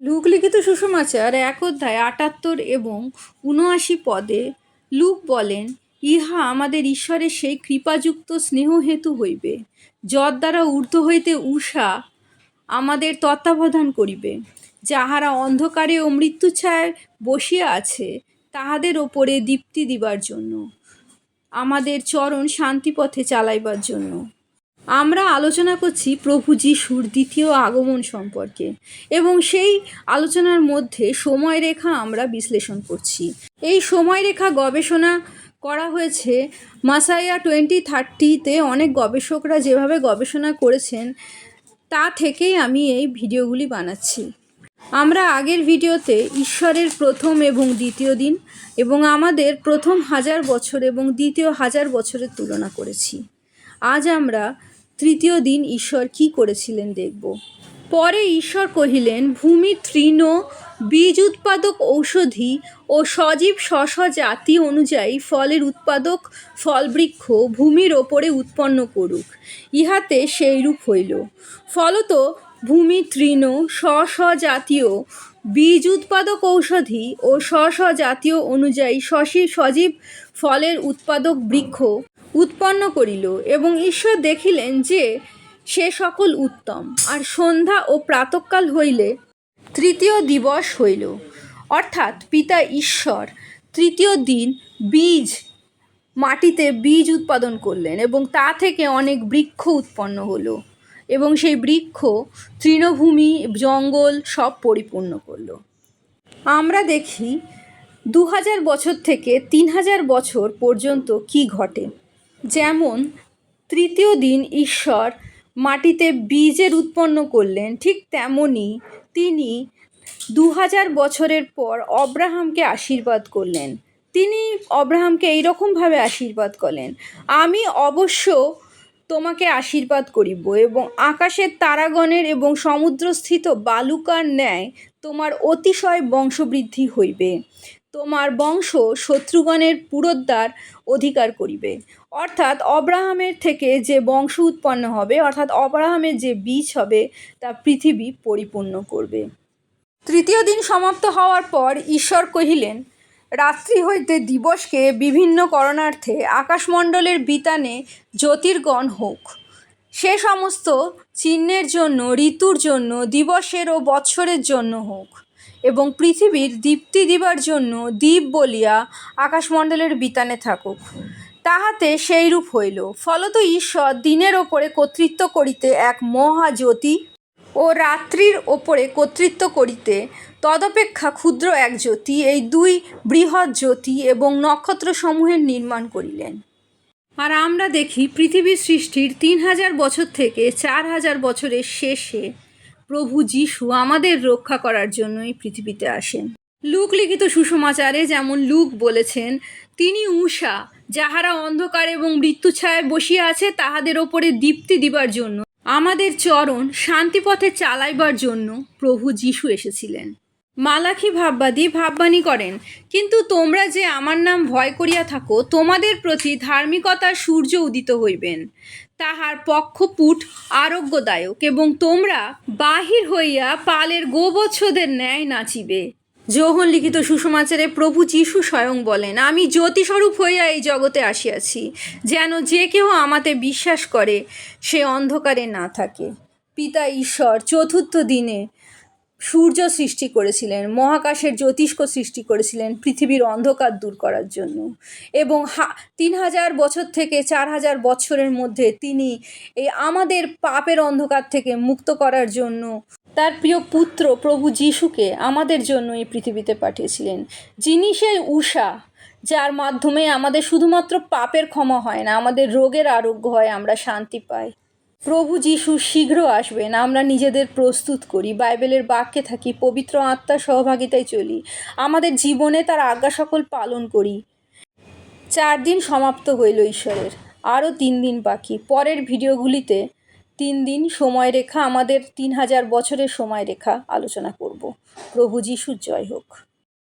লুকলিখিত সুষমাচার এক অধ্যায় আটাত্তর এবং উনআশি পদে লুক বলেন, ইহা আমাদের ঈশ্বরের সেই কৃপাযুক্ত স্নেহ হেতু হইবে, যৎ দ্বারা ঊর্ধ্ব হইতে উষা আমাদের তত্ত্বাবধান করিবে। যাহারা অন্ধকারে ও মৃত্যুছায়ায় বসিয়া আছে, তাহাদের ওপরে দীপ্তি দিবার জন্য, আমাদের চরণ শান্তিপথে চালাইবার জন্য। আমরা আলোচনা করছি প্রভু যিশুর দ্বিতীয় আগমন সম্পর্কে এবং সেই আলোচনার মধ্যে সময়রেখা আমরা বিশ্লেষণ করছি। এই সময়রেখা গবেষণা করা হয়েছে। মাসাইয়া টোয়েন্টি থার্টিতে অনেক গবেষকরা যেভাবে গবেষণা করেছেন, তা থেকেই আমি এই ভিডিওগুলি বানাচ্ছি। আমরা আগের ভিডিওতে ঈশ্বরের প্রথম এবং দ্বিতীয় দিন এবং আমাদের প্রথম হাজার বছর এবং দ্বিতীয় হাজার বছরের তুলনা করেছি। আজ আমরা তৃতীয় দিন ঈশ্বর কি করেছিলেন দেখব। পরে ঈশ্বর কহিলেন, ভূমি, তৃণ, বীজ উৎপাদক ঔষধি ও সজীব স্ব জাতি অনুযায়ী ফলের উৎপাদক ফলবৃক্ষ ভূমির ওপরে উৎপন্ন করুক। ইহাতে সেইরূপ হইল। ফলত ভূমি, তৃণ স্ব জাতীয় বীজ উৎপাদক ঔষধি ও স্ব জাতীয় অনুযায়ী সসী সজীব ফলের উৎপাদক বৃক্ষ উৎপন্ন করিল এবং ঈশ্বর দেখিলেন যে সে সকল উত্তম। আর সন্ধ্যা ও প্রাতকাল হইলে তৃতীয় দিবস হইল। অর্থাৎ পিতা ঈশ্বর তৃতীয় দিন বীজ, মাটিতে বীজ উৎপাদন করলেন এবং তা থেকে অনেক বৃক্ষ উৎপন্ন হলো এবং সেই বৃক্ষ তৃণভূমি, জঙ্গল সব পরিপূর্ণ করল। আমরা দেখি দু হাজার বছর থেকে তিন হাজার বছর পর্যন্ত কি ঘটে। যেমন, তৃতীয় দিন ঈশ্বর মাটিতে বীজের উৎপন্ন করলেন, ঠিক তেমনই তিনি দু হাজার বছরের পর অব্রাহামকে আশীর্বাদ করলেন। তিনি অব্রাহামকে এইরকমভাবে আশীর্বাদ করলেন, আমি অবশ্য তোমাকে আশীর্বাদ করিব এবং আকাশের তারাগণের এবং সমুদ্রস্থিত বালুকার ন্যায় তোমার অতিশয় বংশবৃদ্ধি হইবে। তোমার বংশ শত্রুগণের পুরোদ্বার অধিকার করিবে। অর্থাৎ অব্রাহামের থেকে যে বংশ উৎপন্ন হবে, অর্থাৎ অব্রাহামের যে বীজ হবে, তা পৃথিবী পরিপূর্ণ করবে। তৃতীয় দিন সমাপ্ত হওয়ার পর ঈশ্বর কহিলেন, রাত্রি হইতে দিবসকে বিভিন্ন করণার্থে আকাশমণ্ডলের বিতানে জ্যোতির্গণ হোক। সে সমস্ত চিহ্নের জন্য, ঋতুর জন্য, দিবসের ও বৎসরের জন্য হোক এবং পৃথিবীর দীপ্তি দিবার জন্য দ্বীপ বলিয়া আকাশমণ্ডলের বিতানে থাকুক। তাহাতে সেইরূপ হইল। ফলত ঈশ্বর দিনের ওপরে কর্তৃত্ব করিতে এক মহাজ্যোতি ও রাত্রির ওপরে কর্তৃত্ব করিতে। তদপেক্ষা ক্ষুদ্র এক জ্যোতি, এই দুই বৃহৎ জ্যোতি এবং নক্ষত্রসমূহের নির্মাণ করিলেন। আর আমরা দেখি পৃথিবীর সৃষ্টির তিন হাজার বছর থেকে চার হাজার বছরের শেষে প্রভু যিশু আমাদের রক্ষা করার জন্যই পৃথিবীতে আসেন। লুক লিখিত সুসমাচারে যেমন লুক বলেছেন, তিনি উষা যাহারা অন্ধকার এবং মৃত্যুছায়ায় বসিয়া আছে, তাহাদের ওপরে দীপ্তি দিবার জন্য। আমাদের চরণ শান্তিপথে চালাইবার জন্য প্রভু যিশু এসেছিলেন। মালাখি ভাববাদী ভাববাণী করেন, কিন্তু তোমরা যে আমার নাম ভয় করিয়া থাকো, তোমাদের প্রতি ধার্মিকতার সূর্য উদিত হইবেন। তাহার পক্ষপুট আরোগ্যদায়ক এবং তোমরা বাহির হইয়া পালের গোবৎসদের ন্যায় নাচিবে। যৌহন লিখিত সুষমাচারে প্রভু যিশু স্বয়ং বলেন, আমি জ্যোতিস্বরূপ হইয়া এই জগতে আসিয়াছি, যেন যে কেহ আমাতে বিশ্বাস করে, সে অন্ধকারে না থাকে। পিতা ঈশ্বর, চতুর্থ দিনে সূর্য সৃষ্টি করেছিলেন, মহাকাশের জ্যোতিষ্ক সৃষ্টি করেছিলেন পৃথিবীর অন্ধকার দূর করার জন্য। এবং হা, তিন হাজার বছর থেকে চার হাজার বছরের মধ্যে তিনি এই আমাদের পাপের অন্ধকার থেকে মুক্ত করার জন্য তার প্রিয় পুত্র প্রভু যিশুকে আমাদের জন্য এই পৃথিবীতে পাঠিয়েছিলেন, যিনি সেই উষা যার মাধ্যমে আমাদের শুধুমাত্র পাপের ক্ষমা হয় না, আমাদের রোগের আরোগ্য হয়, আমরা শান্তি পাই। প্রভু যিশু শীঘ্র আসবেন, আমরা নিজেদের প্রস্তুত করি, বাইবেলের বাক্যে থাকি, পবিত্র আত্মার সহভাগিতায় চলি, আমাদের জীবনে তার আজ্ঞা সকল পালন করি। চার দিন সমাপ্ত হইল ঈশ্বরের, আরও তিন দিন বাকি, পরের ভিডিওগুলিতে তিন দিন সময় রেখা, আমাদের তিন হাজার বছরের সময় রেখা আলোচনা করব। প্রভু যিশুর জয় হোক।